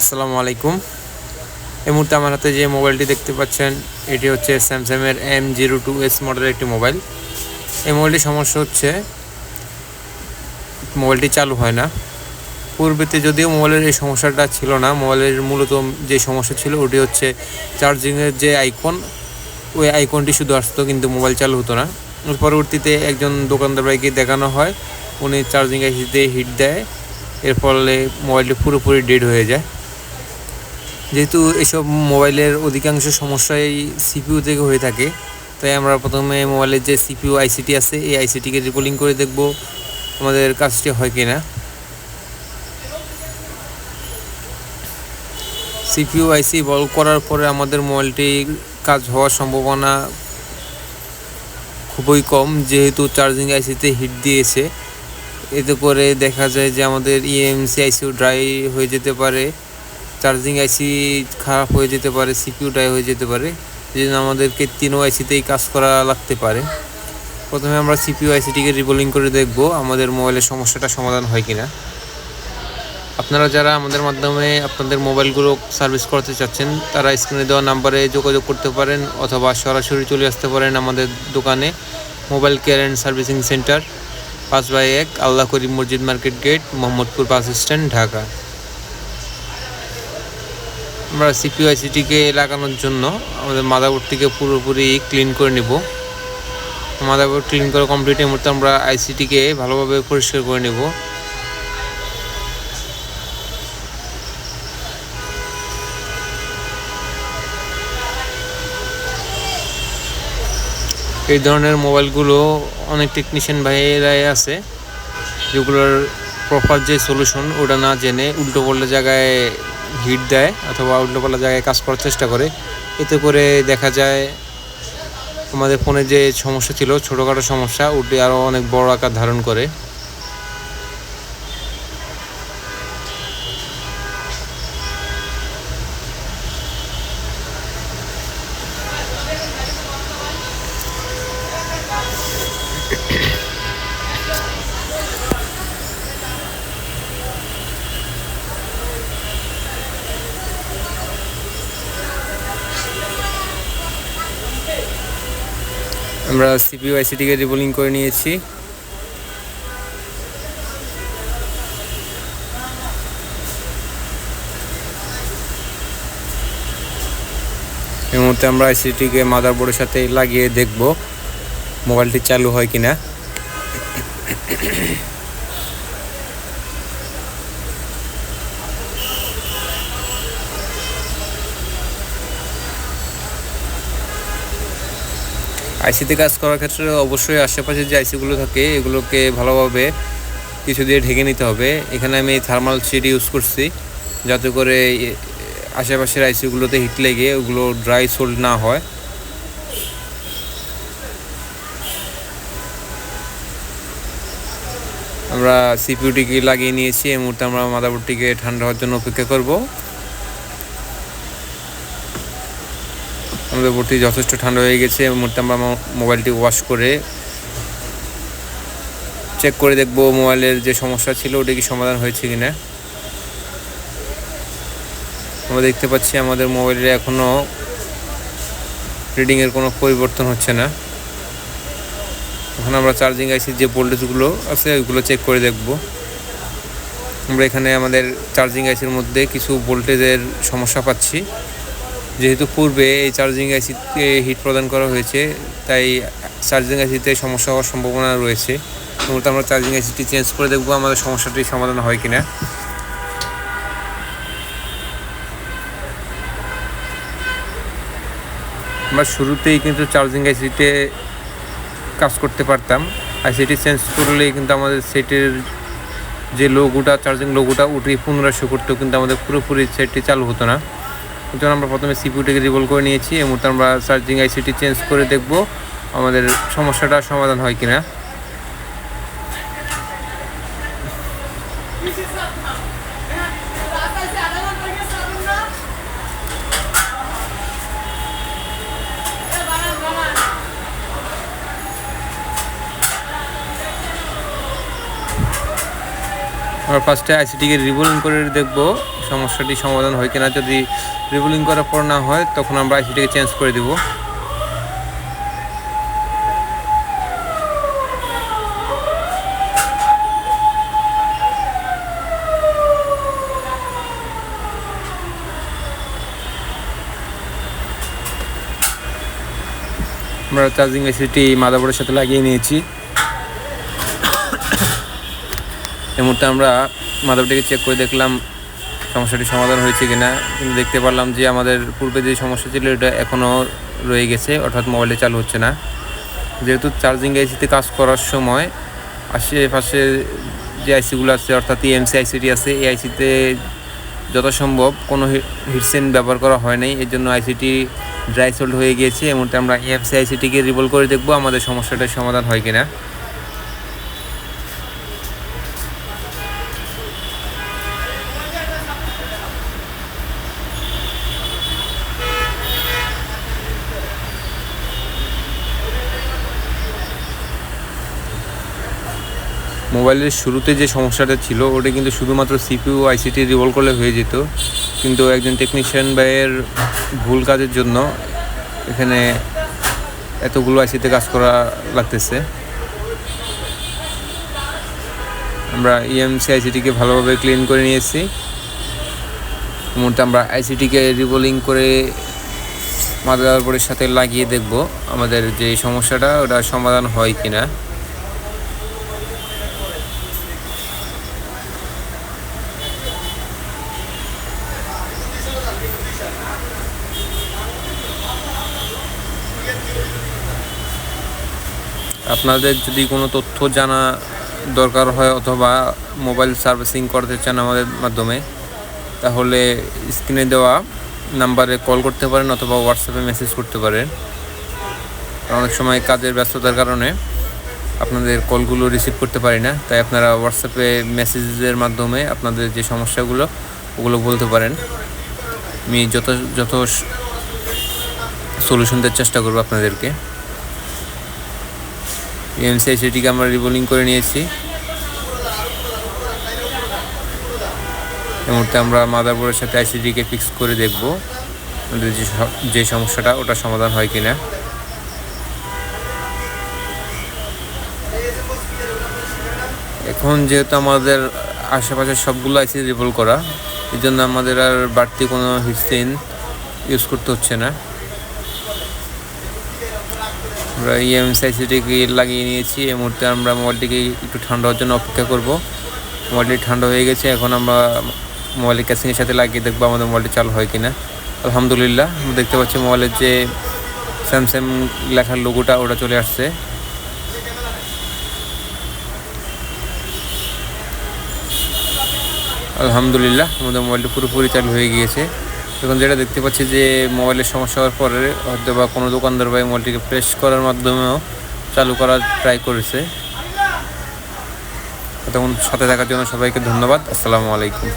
আসসালামু আলাইকুম। এই মুহূর্তে আমার হাতে যে মোবাইলটি দেখতে পাচ্ছেন, এটি হচ্ছে স্যামসাংয়ের এম জিরো টু এস মডেলের একটি মোবাইল। এই মোবাইলটির সমস্যা হচ্ছে, মোবাইলটি চালু হয় না। পূর্বেতে যদিও মোবাইলের এই সমস্যাটা ছিল না, মোবাইলের মূলত যে সমস্যা ছিল ওটি হচ্ছে চার্জিংয়ের যে আইকন, ওই আইকনটি শুধু আসতো কিন্তু মোবাইল চালু হতো না। পরবর্তীতে একজন দোকানদার ভাইকে দেখানো হয়, উনি চার্জিং আইসিতে হিট দেয়, এর ফলে মোবাইলটি পুরোপুরি ডেড হয়ে যায়। যেহেতু এসব মোবাইলের অধিকাংশ সমস্যাই সিপিইউ থেকে হয়ে থাকে, তাই আমরা প্রথমে মোবাইলের যে সিপিইউ আইসিটি আছে, এই আইসিটিকে রিপোলিং করে দেখব আমাদের কাজটি হয় কি না সিপিইউ আইসি বল করার পরে আমাদের মোবাইলটির কাজ হওয়ার সম্ভাবনা খুবই কম, যেহেতু চার্জিং আইসিতে হিট দিয়েছে। এতে করে দেখা যায় যে আমাদের ইএমসি আইসিও ড্রাই হয়ে যেতে পারে। চার্জিং আইসি খারাপ হয়ে যেতে পারে সিপিউ ড্রাই হয়ে যেতে পারে, এই জন্য আমাদেরকে তিনও আইসিতেই কাজ করা লাগতে পারে। প্রথমে আমরা সিপিউ আইসিটিকে রিবোলিং করে দেখব আমাদের মোবাইলের সমস্যাটা সমাধান হয় কিনা। আপনারা যারা আমাদের মাধ্যমে আপনাদের মোবাইলগুলো সার্ভিস করতে চাচ্ছেন, তারা স্ক্রিনে দেওয়া নাম্বারে যোগাযোগ করতে পারেন অথবা সরাসরি চলে আসতে পারেন আমাদের দোকানে mobile care and servicing centre পাঁচ বাই এক, Allah Karim Masjid market gate, Mohammadpur bus stand, Dhaka. আমরা সিপিউ আইসিটিকে লাগানোর জন্য আমাদের মাদারবোর্ডটিকে পুরোপুরি ক্লিন করে নেব। মাদারবোর্ড ক্লিন করা কমপ্লিটের মধ্যে আমরা আইসিটিকে ভালোভাবে পরিষ্কার করে নেব। এই ধরনের মোবাইলগুলো অনেক টেকনিশিয়ান ভাইয়েরাই আছে, যেগুলোর প্রপার যে সলিউশন ওটা না জেনে উল্টো পাল্টা জায়গায় হিট দেয় অথবা উল্টো পাল্টা জায়গায় কাজ করার চেষ্টা করে। এতে করে দেখা যায় আমাদের ফোনে যে সমস্যা ছিল, ছোটোখাটো সমস্যা ওটি আরও অনেক বড় আকার ধারণ করে। আমরা সিপিউ আইসিটিকে রিবোলিং করে নিয়েছি। এই মুহূর্তে আমরা আইসিটিকে মাদারবোর্ডের সাথে লাগিয়ে দেখব মোবাইলটি চালু হয় কিনা। আইসিতে কাজ করার ক্ষেত্রে অবশ্যই আশেপাশে যে আইসিগুলো থাকে, এগুলোকে ভালোভাবে কিছু দিয়ে ঢেকে নিতে হবে। এখানে আমি থার্মাল শিট ইউজ করছি, যাতে করে আশেপাশের আইসিগুলোতে হিট লেগে ওগুলো ড্রাই সোল্ড না হয়। আমরা সিপিউটিকে লাগিয়ে নিয়েছি, এই মুহূর্তে আমরা মাদারবোর্ডটিকে ঠান্ডা হওয়ার জন্য অপেক্ষা করব। আমাদের বোর্ডটি যথেষ্ট ঠান্ডা হয়ে গেছে। মুহূর্তে আমরা মোবাইলটি ওয়াশ করে চেক করে দেখব মোবাইলের যে সমস্যা ছিল, ওটা কি সমাধান হয়েছে কিনা। আমরা দেখতে পাচ্ছি আমাদের মোবাইলের এখনও রিডিংয়ের কোনো পরিবর্তন হচ্ছে না। এখন আমরা চার্জিং আইসির যে ভোল্টেজগুলো আছে, ওইগুলো চেক করে দেখব। আমরা এখানে আমাদের চার্জিং আইসির মধ্যে কিছু ভোল্টেজের সমস্যা পাচ্ছি। যেহেতু পূর্বে এই চার্জিং আইসিতে হিট প্রদান করা হয়েছে, তাই চার্জিং আইসিতে সমস্যা হওয়ার সম্ভাবনা রয়েছে। মূলত আমরা চার্জিং আইসিটি চেঞ্জ করে দেখব আমাদের সমস্যাটির সমাধান হয় কিনা। আমরা শুরুতেই কিন্তু চার্জিং আইসিতে কাজ করতে পারতাম। আইসিটি চেঞ্জ করলেই কিন্তু আমাদের সেটের যে লোগোটা চার্জিং লোগোটা উঠে পুনরায় শো করতেও কিন্তু আমাদের পুরোপুরি সেটটি চালু হতো না। জন্য আমরা প্রথমে সিপিউটিকে রিভল করে নিয়েছি। এই মুহূর্তে আমরা চার্জিং আইসিটি চেঞ্জ করে দেখব আমাদের সমস্যাটা সমাধান হয় কিনা। আমরা ফার্স্টে আইসিটিকে রিবোলিং করে দেখব। সমস্যাটি সমাধান হয় কিনা যদি রিবোলিং করার পর না হয়, তখন আমরা আইসিটিকে চেঞ্জ করে দেব। আমরা চার্জিং আইসিটি মাদাবোর্ডের সাথে লাগিয়ে নিয়েছি। এই মুহূর্তে আমরা মাদারটিকে চেক করে দেখলাম সমস্যাটি সমাধান হয়েছে কিনা, কিন্তু দেখতে পারলাম যে আমাদের পূর্বে যে সমস্যা ছিল, এটা এখনও রয়ে গেছে, অর্থাৎ মোবাইলে চালু হচ্ছে না। যেহেতু চার্জিং আইসিতে কাজ করার সময় আশেপাশে যে আইসিগুলো আছে, অর্থাৎ ইএমসি আইসিটি আছে, এই আইসিতে যথাসম্ভব কোনো হিটসেন ব্যবহার করা হয় নাই। এর জন্য আইসিটি ড্রাই সোল্ড হয়ে গিয়েছে। মুহূর্তে আমরা ইএমসি আইসিটিকে রিভল করে দেখব আমাদের সমস্যাটার সমাধান হয় কিনা। মোবাইলের শুরুতে যে সমস্যাটা ছিল, ওটা কিন্তু শুধুমাত্র সিপিউ আইসিটি রিভলভ করলে হয়ে যেত। কিন্তু একজন টেকনিশিয়ান ভাইয়ের ভুল কাজের জন্য এখানে এতগুলো আইসিতে কাজ করা লাগতেছে। আমরা ইএমসি আইসিটিকে ভালোভাবে ক্লিন করে নিয়েছি। মুহূর্তে আমরা আইসিটিকে রিবোলিং করে মাদারবোর্ডের সাথে লাগিয়ে দেখব আমাদের যে সমস্যাটা ওটা সমাধান হয় কিনা। আপনাদের যদি কোনো তথ্য জানা দরকার হয় অথবা মোবাইল সার্ভিসিং করতে চান আমাদের মাধ্যমে, তাহলে স্ক্রিনে দেওয়া নাম্বারে কল করতে পারেন অথবা হোয়াটসঅ্যাপে মেসেজ করতে পারেন। অনেক সময় কাজের ব্যস্ততার কারণে আপনাদের কলগুলো রিসিভ করতে পারি না, তাই আপনারা হোয়াটসঅ্যাপে মেসেজের মাধ্যমে আপনাদের যে সমস্যাগুলো, ওগুলো বলতে পারেন। আমি যত যত সলিউশন দেওয়ার চেষ্টা করব আপনাদেরকে। এমসিআই সেটিকে আমরা রিবোলিং করে নিয়েছি। এই মুহূর্তে আমরা মাদারবোর্ডের সাথে আইসিডিকে ফিক্স করে দেখব যে সমস্যাটা, ওটা সমাধান হয় কিনা। এখন যেহেতু আমাদের আশেপাশের সবগুলো আইসি রিভল করা এই জন্য আমাদের আর বাড়তি কোনো হিস্টেন ইউজ করতে হচ্ছে না। আমরা ইএমএসআইসিটিকে লাগিয়ে নিয়েছি। এই মুহূর্তে আমরা মোবাইলটিকে একটু ঠান্ডা হওয়ার জন্য অপেক্ষা করব। মোবাইলটি ঠান্ডা হয়ে গেছে, এখন আমরা মোবাইলের ক্যাসিংয়ের সাথে লাগিয়ে দেখব আমাদের মোবাইলটি চালু হয় কিনা। আলহামদুলিল্লাহ, আমরা দেখতে পাচ্ছি মোবাইলের যে স্যামসাং লেখার লোগোটা ওটা চলে আসছে। আলহামদুলিল্লাহ, আমাদের মোবাইলটি পুরোপুরি চালু হয়ে গিয়েছে। এখন যেটা দেখতে পাচ্ছি যে মোবাইলের সমস্যা হওয়ার পরে হয়তো বা কোনো দোকানদার ভাই মোবাইলটিকে প্রেস করার মাধ্যমেও চালু করার ট্রাই করেছে। তখন সাথে থাকার জন্য সবাইকে ধন্যবাদ। আসসালামু আলাইকুম।